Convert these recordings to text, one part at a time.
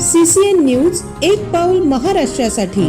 CCN news एक पाऊल महाराष्ट्रासाठी.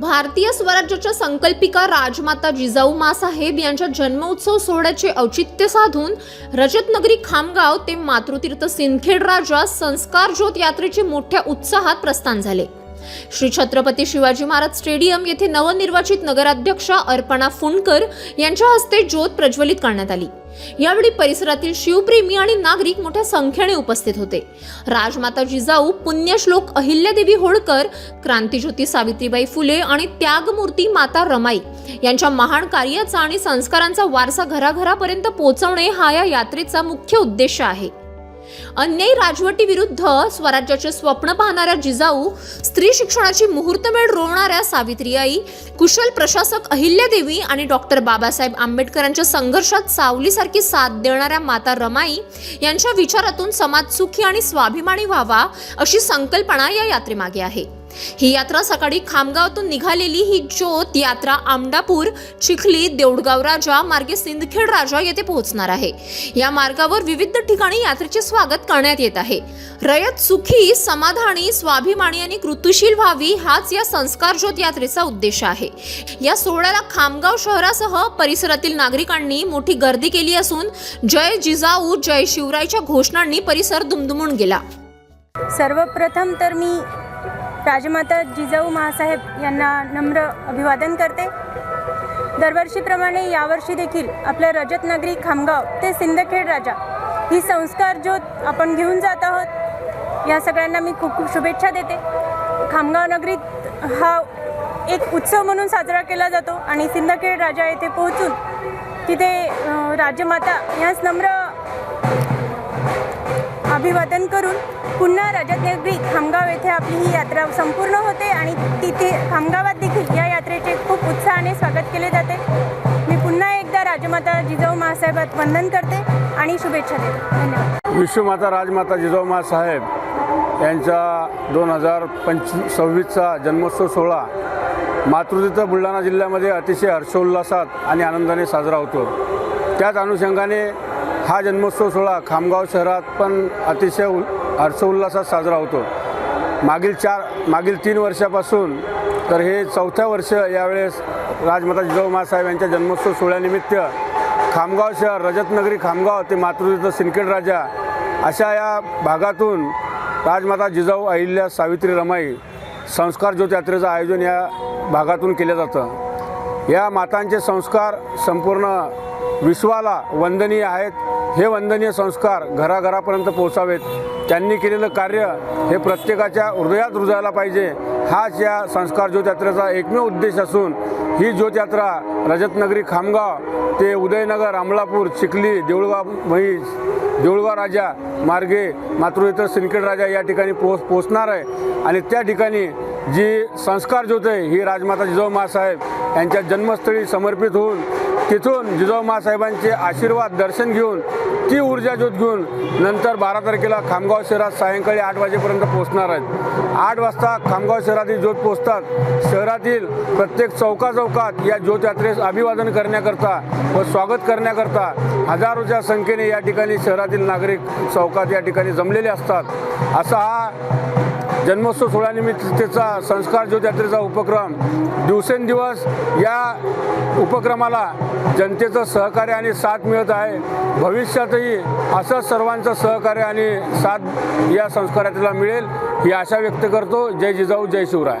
भारतीय स्वराज्याच्या संकल्पिका राजमाता जिजाऊ मासाहेब यांच्या जन्मोत्सव सोहळ्याचे औचित्य साधून रजतनगरी खामगाव ते मातृतीर्थ सिंदखेड राजा संस्कार ज्योत यात्रेचे मोठ्या उत्साहात प्रस्थान झाले. श्री छत्रपती शिवाजी महाराज स्टेडियम येथे नवनिर्वाचित नगराध्यक्ष अर्पणा फुंडकर यांच्या हस्ते ज्योत प्रज्वलित करण्यात आली. यावेळी परिसरातील शिवप्रेमी आणि नागरिक मोठ्या संख्येने उपस्थित होते. राजमाता जिजाऊ पुण्यश्लोक अहिल्यादेवी होळकर क्रांतीज्योती सावित्रीबाई फुले आणि त्यागमूर्ती माता रमाई यांच्या महान कार्याचा आणि संस्कारांचा वारसा घराघरापर्यंत पोहोचवणे हा या यात्रेचा मुख्य उद्देश आहे. अन्यायी राजवटी विरुद्ध स्वराज्याचे स्वप्न पाहणाऱ्या जिजाऊ स्त्री शिक्षणाची मुहूर्तमेढ रोवणाऱ्या सावित्री आई कुशल प्रशासक अहिल्यादेवी आणि डॉक्टर बाबासाहेब आंबेडकरांच्या संघर्षात सावलीसारखी साथ देणाऱ्या माता रमाई यांच्या विचारातून समाज सुखी आणि स्वाभिमानी व्हावा अशी संकल्पना या यात्रेमागे आहे. ही यात्रा सकाळी खामगावातून निघालेली ही ज्योत यात्रा आमडापूर चिखली देऊळगाव राजा मार्गे सिंदखेड राजा येथे पोहोचणार आहे. या मार्गावर विविध ठिकाणी यात्रेचे स्वागत करण्यात येत आहे. रयत सुखी समाधानी स्वाभिमानी आणि कृतुशील व्हावी हाच या संस्कार ज्योत यात्रेचा उद्देश आहे. या सोहळ्याला खामगाव शहरासह परिसरातील नागरिकांनी मोठी गर्दी केली असून जय जिजाऊ जय शिवरायच्या घोषणांनी परिसर दुमदुमून गेला. सर्वप्रथम तर मी राजमाता जिजाऊ महासाहेब यांना नम्र अभिवादन करते. दरवर्षीप्रमाणे यावर्षी देखील आपल्या रजतनगरी खामगाव ते सिंदखेड राजा ही संस्कार ज्योत आपण घेऊन जात आहोत. या सगळ्यांना मी खूप खूप शुभेच्छा देते. खामगाव नगरीत हा एक उत्सव म्हणून साजरा केला जातो आणि सिंदखेड राजा येथे पोहोचून तिथे राजमाता यास नम्र अभिवादन करून पुन्हा रजतनगरी खामगाव येथे आपली ही यात्रा संपूर्ण होते आणि तिथे खामगावात देखील या यात्रेचे खूप उत्साहाने स्वागत केले जाते. मी पुन्हा एकदा राजमाता जिजाऊ महासाहेबात वंदन करते आणि शुभेच्छा देते. धन्यवाद. विश्वमाता राजमाता जिजाऊ महासाहेब यांचा दोन हजार पंच सव्वीसचा जन्मोत्सव सोहळा मातृतीर्थ बुलढाणा जिल्ह्यामध्ये अतिशय हर्षोल्लासात आणि आनंदाने साजरा होतो. त्याच अनुषंगाने हा जन्मोत्सव सोहळा खामगाव शहरात पण अतिशय उ हर्षोल्लासात साजरा होतो. मागील चार मागील तीन वर्षापासून तर हे चौथ्या वर्ष यावेळेस राजमाता जिजाऊ मासाहेब यांच्या जन्मोत्सव सोहळ्यानिमित्त खामगाव शहर रजतनगरी खामगाव ते मातृतीर्थ सिंदखेड राजा अशा या भागातून राजमाता जिजाऊ अहिल्या सावित्री रमाई संस्कार ज्योत यात्रेचं आयोजन या भागातून केलं जातं. या मातांचे संस्कार संपूर्ण विश्वाला वंदनीय आहेत. हे वंदनीय संस्कार घराघरापर्यंत पोहोचावेत. त्यांनी केलेलं कार्य हे प्रत्येकाच्या हृदयात रुजायला पाहिजे. हाच या संस्कार ज्योतयात्रेचा एकमेव उद्देश असून ही ज्योतयात्रा रजतनगरी खामगाव ते उदयनगर अमलापूर चिखली देऊळगाव म्हैस देऊळगाव राजा मार्गे मातृतीर्थ सिंदखेड राजा या ठिकाणी पोच पोचणार आहे. आणि त्या ठिकाणी जी संस्कार ज्योत आहे ही राजमाता जिजाऊ मासाहेब यांच्या जन्मस्थळी समर्पित होऊन तिथून जिजाऊ मासाहेबांचे आशीर्वाद दर्शन घेऊन ती ऊर्जा ज्योत घेऊन नंतर बारा तारखेला खामगाव शहरात सायंकाळी आठ वाजेपर्यंत पोहोचणार आहेत. आठ वाजता खामगाव शहरातील ज्योत पोचतात शहरातील प्रत्येक चौका चौकात या ज्योतयात्रेस अभिवादन करण्याकरता व स्वागत करण्याकरता हजारोच्या संख्येने या ठिकाणी शहरातील नागरिक चौकात या ठिकाणी जमलेले असतात. असा हा जन्मोत्सव सोहळ्यानिमित्तचा संस्कार ज्योत यात्रेचा उपक्रम दिवसेंदिवस या उपक्रमाला जनतेचं सहकार्य आणि साथ मिळत आहे. भविष्यातही असंच सर्वांचं सहकार्य आणि साथ या संस्कार मिळेल ही आशा व्यक्त करतो. जय जिजाऊ जय शिवराय.